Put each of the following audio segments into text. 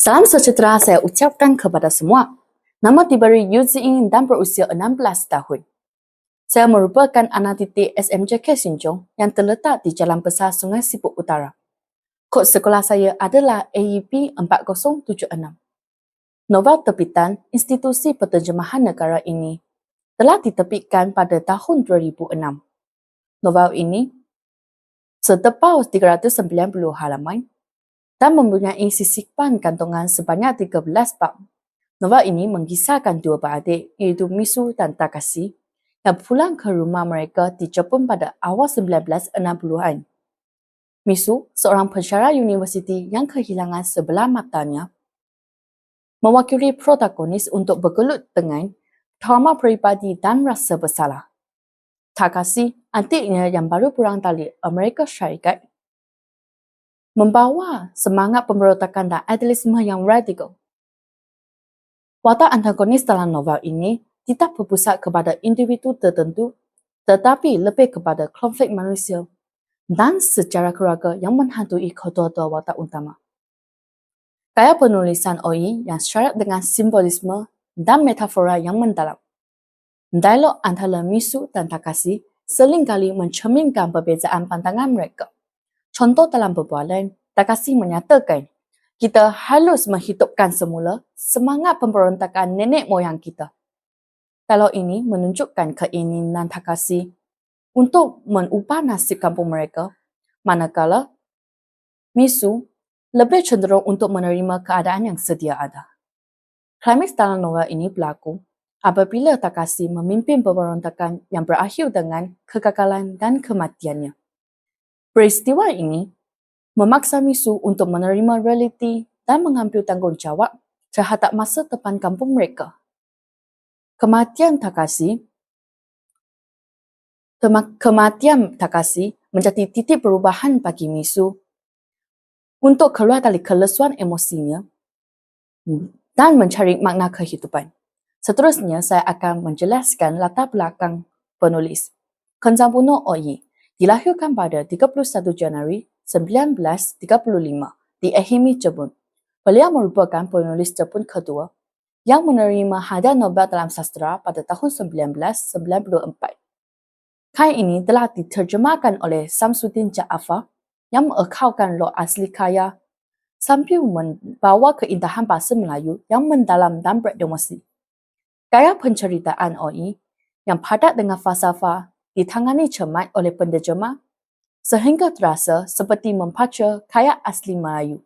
Salam sejahtera saya ucapkan kepada semua. Nama diberi Yuzin dan berusia 16 tahun. Saya merupakan anak titik SMJK Sinjong yang terletak di Jalan Besar Sungai Sibuk Utara. Kod sekolah saya adalah AEP 4076. Novel terbitan Institusi Penterjemahan Negara ini telah diterbitkan pada tahun 2006. Novel ini setebal 390 halaman dan mempunyai sisipan kantongan sebanyak 13 bab. Novel ini mengisahkan dua beradik iaitu Misu dan Takashi yang pulang ke rumah mereka di Jepun pada awal 1960-an. Misu, seorang pensyarah universiti yang kehilangan sebelah matanya, mewakili protagonis untuk bergelut dengan trauma peribadi dan rasa bersalah. Takashi, antiknya yang baru pulang dari Amerika Syarikat, membawa semangat pemberontakan dan idealisme yang radikal. Watak antagonis dalam novel ini tidak berpusat kepada individu tertentu tetapi lebih kepada konflik manusia dan sejarah keluarga yang menghantui kedua-dua watak utama. Gaya penulisan OI yang syarat dengan simbolisme dan metafora yang mendalam. Dialog antara Misu dan Takashi seringkali mencerminkan perbezaan pandangan mereka. Contoh dalam perbualan, Takashi menyatakan, kita harus menghidupkan semula semangat pemberontakan nenek moyang kita. Kalau ini menunjukkan keinginan Takashi untuk mengubah nasib kampung mereka, manakala Misu lebih cenderung untuk menerima keadaan yang sedia ada. Klimaks dalam novel ini berlaku apabila Takashi memimpin pemberontakan yang berakhir dengan kegagalan dan kematiannya. Peristiwa ini memaksa Misu untuk menerima realiti dan mengambil tanggungjawab terhadap masa depan kampung mereka. Kematian Takashi Kematian Takashi menjadi titik perubahan bagi Misu untuk keluar dari kelesuan emosinya dan mencari makna kehidupan. Seterusnya, saya akan menjelaskan latar belakang penulis. Kenzabuno Oyi dilahirkan pada 31 Januari 1935 di Ehime, Jepun. Beliau merupakan penulis Jepun kedua yang menerima hadiah Nobel dalam sastra pada tahun 1994. Kain ini telah diterjemahkan oleh Samsudin Ja'afar yang mengekalkan roh asli kaya sambil membawa keindahan bahasa Melayu yang mendalam dan berdemosi. Gaya penceritaan OI yang padat dengan falsafah ditangani cermat oleh penterjemah sehingga terasa seperti membaca kaya asli Melayu.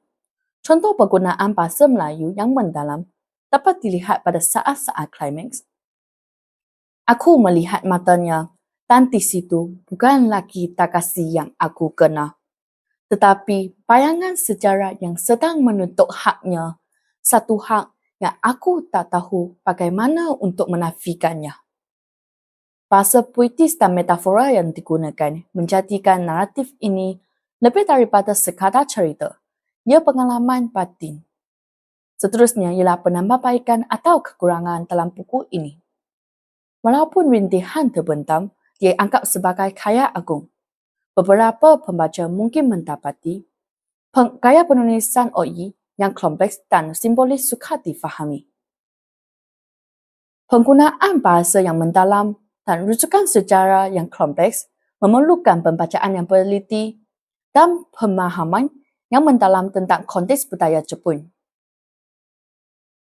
Contoh penggunaan bahasa Melayu yang mendalam dapat dilihat pada saat-saat klimaks. Aku melihat matanya dan di situ bukan lagi Takashi yang aku kenal. Tetapi bayangan sejarah yang sedang menuntut haknya, satu hak yang aku tak tahu bagaimana untuk menafikannya. Bahasa puitis dan metafora yang digunakan menjadikan naratif ini lebih daripada sekadar cerita. Ia pengalaman batin. Seterusnya ialah penambahbaikan atau kekurangan dalam buku ini. Walaupun rintihan terbentam, dia anggap sebagai kaya agung. Beberapa pembaca mungkin mendapati gaya penulisan OI yang kompleks dan simbolis suka difahami. Penggunaan bahasa yang mendalam dan rujukan sejarah yang kompleks memerlukan pembacaan yang berliti dan pemahaman yang mendalam tentang konteks budaya Jepun.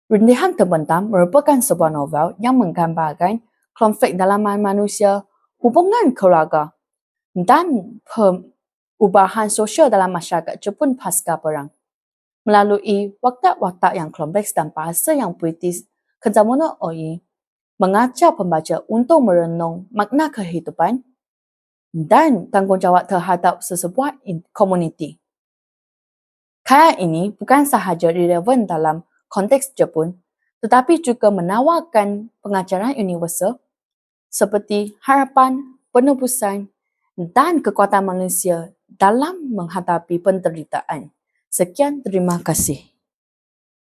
Rintihan Terbentang merupakan sebuah novel yang menggambarkan konflik dalam manusia, hubungan keluarga dan perubahan sosial dalam masyarakat Jepun pasca perang. Melalui watak-watak yang kompleks dan bahasa yang puitis, Kenzamono Oi mengajak pembaca untuk merenung makna kehidupan dan tanggungjawab terhadap sesebuah komuniti. Kaya ini bukan sahaja relevan dalam konteks Jepun, tetapi juga menawarkan pengajaran universal seperti harapan, penebusan dan kekuatan manusia dalam menghadapi penderitaan. Sekian, terima kasih.